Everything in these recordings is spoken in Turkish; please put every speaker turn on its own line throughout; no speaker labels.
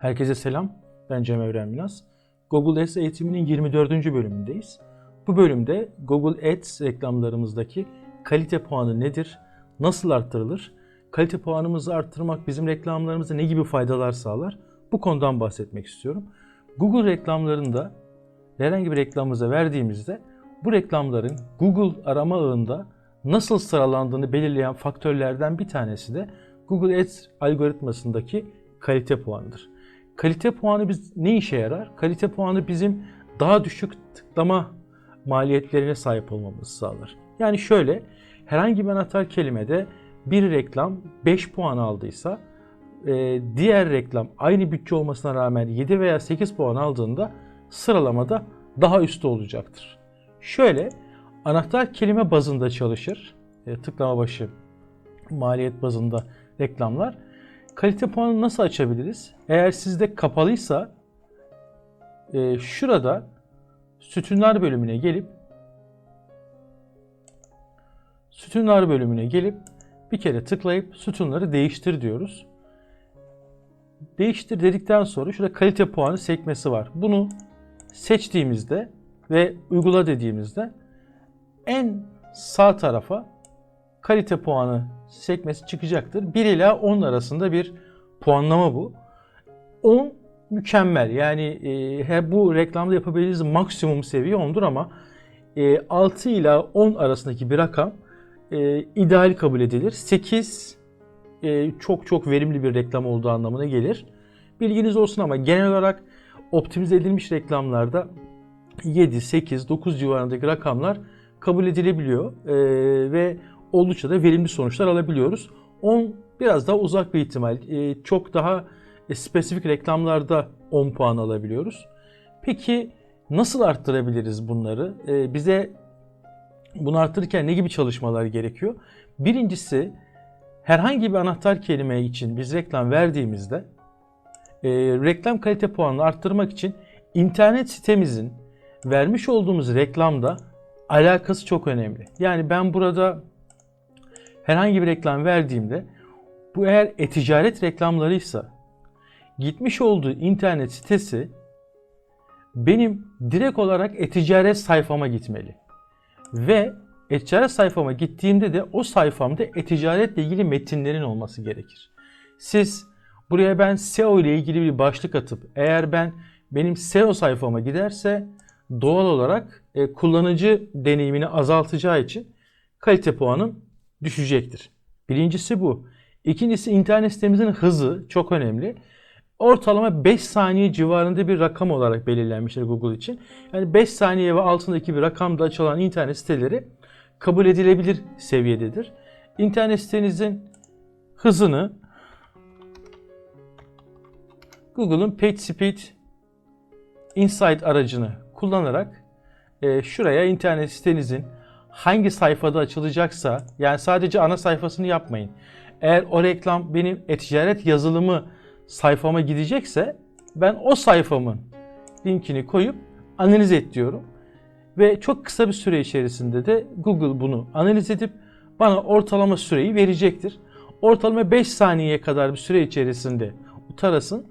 Herkese selam. Ben Cem Evren Minas. Google Ads eğitiminin 24. bölümündeyiz. Bu bölümde Google Ads reklamlarımızdaki kalite puanı nedir? Nasıl arttırılır? Kalite puanımızı arttırmak bizim reklamlarımıza ne gibi faydalar sağlar? Bu konudan bahsetmek istiyorum. Google reklamlarında herhangi bir reklamımıza verdiğimizde bu reklamların Google arama ağında nasıl sıralandığını belirleyen faktörlerden bir tanesi de Google Ads algoritmasındaki kalite puanıdır. Kalite puanı biz ne işe yarar? Kalite puanı bizim daha düşük tıklama maliyetlerine sahip olmamızı sağlar. Yani şöyle herhangi bir anahtar kelimede bir reklam 5 puan aldıysa e, diğer reklam aynı bütçe olmasına rağmen 7 veya 8 puan aldığında sıralamada daha üstte olacaktır. Şöyle anahtar kelime bazında çalışır. E, tıklama başı maliyet bazında reklamlar. Kalite puanını nasıl açabiliriz? Eğer sizde kapalıysa e, şurada sütunlar bölümüne gelip sütunlar bölümüne gelip bir kere tıklayıp sütunları değiştir diyoruz. Değiştir dedikten sonra şurada kalite puanı sekmesi var. Bunu seçtiğimizde ve uygula dediğimizde en sağ tarafa kalite puanı sekmesi çıkacaktır. 1 ila 10 arasında bir puanlama bu. 10 mükemmel. Yani e, bu reklamda yapabildiğiniz maksimum seviye 10'dur ama e, 6 ila 10 arasındaki bir rakam e, ideal kabul edilir. 8 e, çok çok verimli bir reklam olduğu anlamına gelir. Bilginiz olsun ama genel olarak optimize edilmiş reklamlarda 7, 8, 9 civarındaki rakamlar kabul edilebiliyor e, ve oldukça da verimli sonuçlar alabiliyoruz. 10 biraz daha uzak bir ihtimal. E, çok daha e, spesifik reklamlarda 10 puan alabiliyoruz. Peki nasıl arttırabiliriz bunları? E, bize bunu arttırırken ne gibi çalışmalar gerekiyor? Birincisi herhangi bir anahtar kelime için biz reklam verdiğimizde e, reklam kalite puanını arttırmak için internet sitemizin vermiş olduğumuz reklamda alakası çok önemli. Yani ben burada herhangi bir reklam verdiğimde bu eğer e-ticaret reklamlarıysa gitmiş olduğu internet sitesi benim direkt olarak e-ticaret sayfama gitmeli. Ve e-ticaret sayfama gittiğimde de o sayfamda e-ticaretle ilgili metinlerin olması gerekir. Siz buraya ben SEO ile ilgili bir başlık atıp eğer ben benim SEO sayfama giderse doğal olarak e, kullanıcı deneyimini azaltacağı için kalite puanım düşecektir. Birincisi bu. İkincisi internet sitemizin hızı çok önemli. Ortalama 5 saniye civarında bir rakam olarak belirlenmiştir Google için. Yani 5 saniye ve altındaki bir rakamda açılan internet siteleri kabul edilebilir seviyededir. İnternet sitenizin hızını Google'un PageSpeed Insight aracını kullanarak e, şuraya internet sitenizin hangi sayfada açılacaksa yani sadece ana sayfasını yapmayın. Eğer o reklam benim e-ticaret yazılımı sayfama gidecekse ben o sayfamın linkini koyup analiz et diyorum. Ve çok kısa bir süre içerisinde de Google bunu analiz edip bana ortalama süreyi verecektir. Ortalama 5 saniyeye kadar bir süre içerisinde tarasın.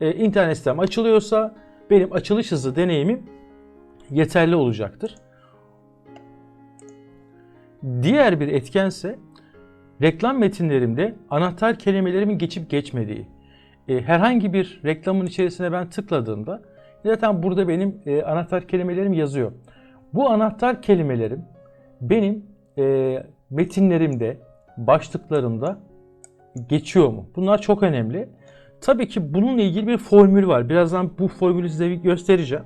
Ee, internet sitem açılıyorsa benim açılış hızı deneyimim yeterli olacaktır. Diğer bir etkense reklam metinlerimde anahtar kelimelerimin geçip geçmediği. E, herhangi bir reklamın içerisine ben tıkladığımda zaten burada benim e, anahtar kelimelerim yazıyor. Bu anahtar kelimelerim benim e, metinlerimde, başlıklarımda geçiyor mu? Bunlar çok önemli. Tabii ki bununla ilgili bir formül var. Birazdan bu formülü size göstereceğim.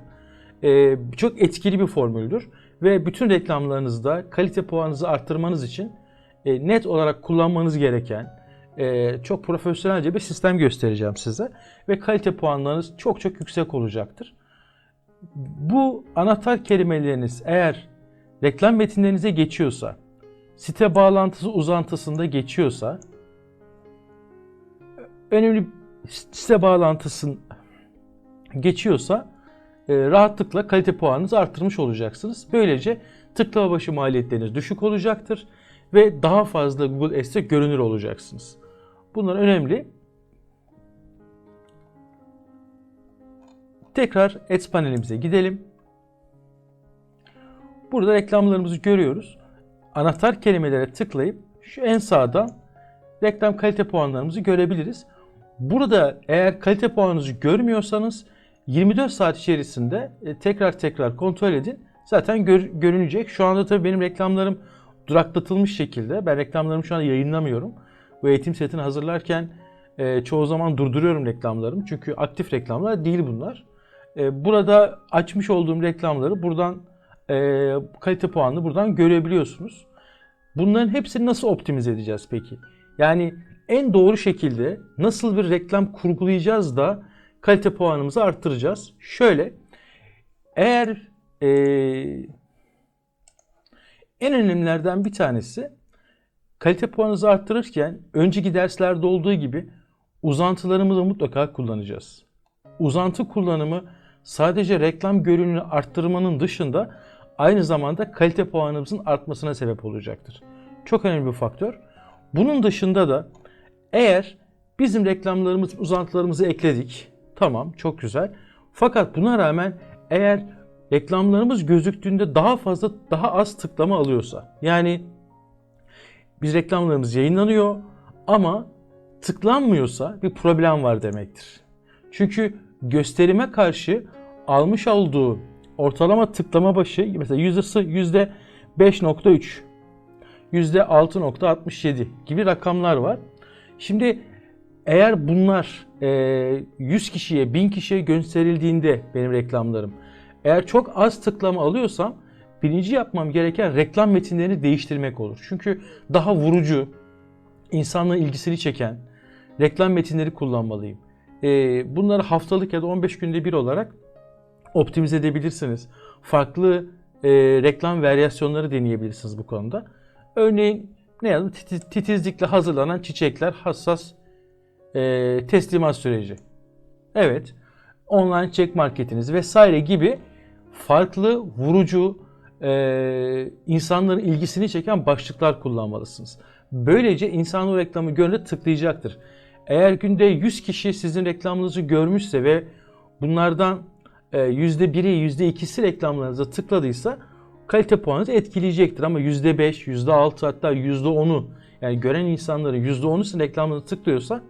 Ee, çok etkili bir formüldür. Ve bütün reklamlarınızda kalite puanınızı arttırmanız için e, net olarak kullanmanız gereken e, çok profesyonelce bir sistem göstereceğim size. Ve kalite puanlarınız çok çok yüksek olacaktır. Bu anahtar kelimeleriniz eğer reklam metinlerinize geçiyorsa, site bağlantısı uzantısında geçiyorsa, önemli site bağlantısın geçiyorsa rahatlıkla kalite puanınızı arttırmış olacaksınız. Böylece tıklama başı maliyetleriniz düşük olacaktır ve daha fazla Google Ads'te görünür olacaksınız. Bunlar önemli. Tekrar Ads panelimize gidelim. Burada reklamlarımızı görüyoruz. Anahtar kelimelere tıklayıp şu en sağdan reklam kalite puanlarımızı görebiliriz. Burada eğer kalite puanınızı görmüyorsanız 24 saat içerisinde e, tekrar tekrar kontrol edin. Zaten gör- görünecek. Şu anda tabii benim reklamlarım duraklatılmış şekilde. Ben reklamlarımı şu anda yayınlamıyorum. Bu eğitim setini hazırlarken e, çoğu zaman durduruyorum reklamlarımı. Çünkü aktif reklamlar değil bunlar. E, burada açmış olduğum reklamları buradan e, kalite puanını buradan görebiliyorsunuz. Bunların hepsini nasıl optimize edeceğiz peki? Yani en doğru şekilde nasıl bir reklam kurgulayacağız da kalite puanımızı arttıracağız? Şöyle, eğer e, en önemlilerden bir tanesi kalite puanınızı arttırırken önceki derslerde olduğu gibi uzantılarımızı mutlaka kullanacağız. Uzantı kullanımı sadece reklam görünümünü arttırmanın dışında aynı zamanda kalite puanımızın artmasına sebep olacaktır. Çok önemli bir faktör. Bunun dışında da eğer bizim reklamlarımız, uzantılarımızı ekledik. Tamam, çok güzel. Fakat buna rağmen eğer reklamlarımız gözüktüğünde daha fazla, daha az tıklama alıyorsa. Yani biz reklamlarımız yayınlanıyor ama tıklanmıyorsa bir problem var demektir. Çünkü gösterime karşı almış olduğu ortalama tıklama başı mesela yüzdesi yüzde 5.3 yüzde 6.67 gibi rakamlar var. Şimdi eğer bunlar e, 100 kişiye 1000 kişiye gösterildiğinde benim reklamlarım eğer çok az tıklama alıyorsam birinci yapmam gereken reklam metinlerini değiştirmek olur. Çünkü daha vurucu, insanların ilgisini çeken reklam metinleri kullanmalıyım. E, bunları haftalık ya da 15 günde bir olarak optimize edebilirsiniz. Farklı e, reklam varyasyonları deneyebilirsiniz bu konuda. Örneğin ne yazdım? Titiz- Titizlikle hazırlanan çiçekler hassas e, teslimat süreci. Evet. Online check marketiniz vesaire gibi farklı vurucu e, insanların ilgisini çeken başlıklar kullanmalısınız. Böylece insan o reklamı görünce tıklayacaktır. Eğer günde 100 kişi sizin reklamınızı görmüşse ve bunlardan e, %1'i %2'si reklamlarınıza tıkladıysa kalite puanınızı etkileyecektir. Ama %5, %6 hatta %10'u yani gören insanların %10'u sizin reklamınızı tıklıyorsa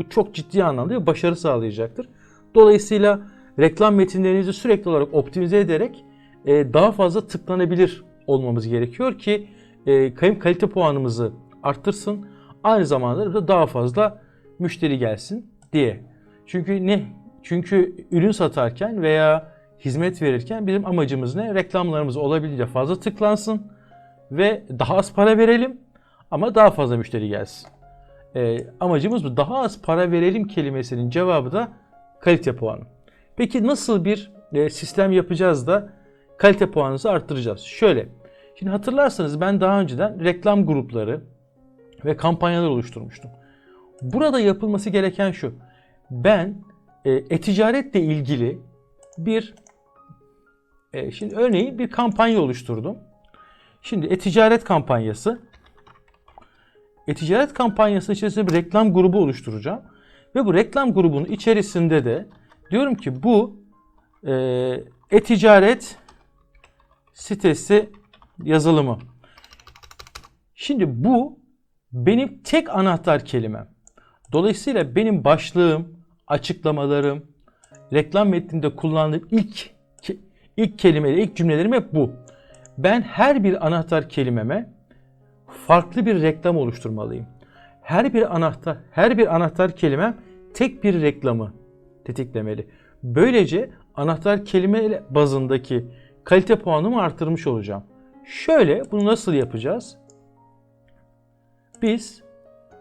bu çok ciddi anlamda bir başarı sağlayacaktır. Dolayısıyla reklam metinlerinizi sürekli olarak optimize ederek e, daha fazla tıklanabilir olmamız gerekiyor ki e, kayıp kalite puanımızı arttırsın. Aynı zamanda da daha fazla müşteri gelsin diye. Çünkü ne? Çünkü ürün satarken veya hizmet verirken bizim amacımız ne? Reklamlarımız olabildiğince fazla tıklansın ve daha az para verelim ama daha fazla müşteri gelsin. E, amacımız bu. Daha az para verelim kelimesinin cevabı da kalite puanı. Peki nasıl bir e, sistem yapacağız da kalite puanınızı arttıracağız? Şöyle. Şimdi hatırlarsanız ben daha önceden reklam grupları ve kampanyalar oluşturmuştum. Burada yapılması gereken şu. Ben e, e-ticaretle ilgili bir e, şimdi örneğin bir kampanya oluşturdum. Şimdi e-ticaret kampanyası e-ticaret kampanyası içerisinde bir reklam grubu oluşturacağım. Ve bu reklam grubunun içerisinde de diyorum ki bu e, e-ticaret sitesi yazılımı. Şimdi bu benim tek anahtar kelimem. Dolayısıyla benim başlığım, açıklamalarım, reklam metninde kullandığım ilk ilk kelimeleri, ilk cümlelerim hep bu. Ben her bir anahtar kelimeme farklı bir reklam oluşturmalıyım. Her bir anahtar, her bir anahtar kelimem tek bir reklamı tetiklemeli. Böylece anahtar kelime bazındaki kalite puanımı artırmış olacağım. Şöyle bunu nasıl yapacağız? Biz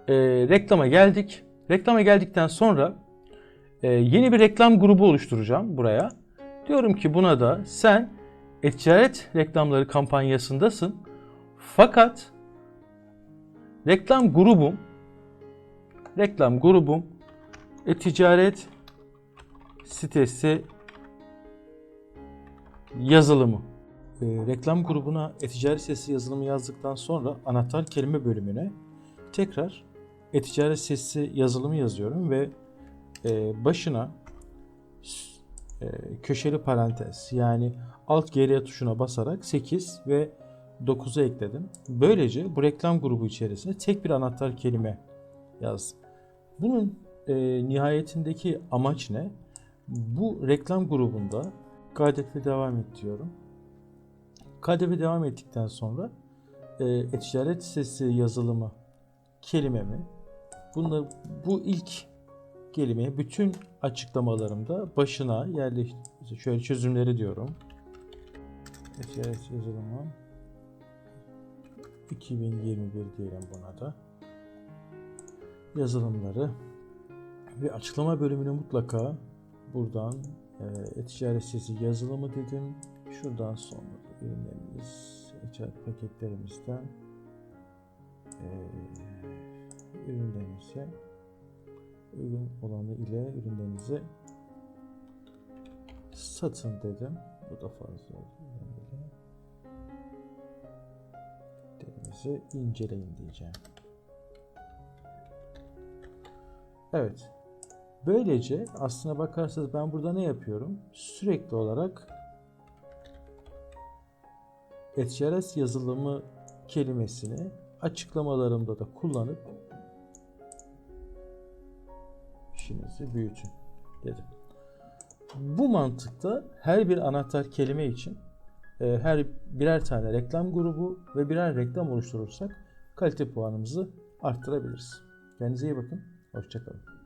e, reklama geldik. Reklama geldikten sonra e, yeni bir reklam grubu oluşturacağım buraya. Diyorum ki buna da sen e-ticaret reklamları kampanyasındasın. Fakat reklam grubum reklam grubum e-ticaret sitesi yazılımı. E, reklam grubuna e-ticaret sitesi yazılımı yazdıktan sonra anahtar kelime bölümüne tekrar e-ticaret sitesi yazılımı yazıyorum ve e, başına e, köşeli parantez yani alt geriye tuşuna basarak 8 ve 9'u ekledim. Böylece bu reklam grubu içerisinde tek bir anahtar kelime yazdım. Bunun e, nihayetindeki amaç ne? Bu reklam grubunda kaydet devam et diyorum. Kaydet devam ettikten sonra e, e-ticaret sitesi yazılımı kelimemi bunu, bu ilk kelimeyi bütün açıklamalarımda başına yerleş şöyle çözümleri diyorum. E-ticaret yazılımı 2021 diyelim buna da. Yazılımları ve açıklama bölümünü mutlaka buradan e, e-ticaret sitesi yazılımı dedim. Şuradan sonra ürünlerimiz, e-ticaret paketlerimizden e, ürünlerinize uygun olanı ile ürünlerinizi satın dedim. Bu da fazla oldu. Ürünlerinizi inceleyin diyeceğim. Evet. Böylece aslına bakarsanız ben burada ne yapıyorum? Sürekli olarak e-ticaret yazılımı kelimesini açıklamalarımda da kullanıp işinizi büyütün dedim. Bu mantıkta her bir anahtar kelime için her birer tane reklam grubu ve birer reklam oluşturursak kalite puanımızı arttırabiliriz. Kendinize iyi bakın. Hoşçakalın.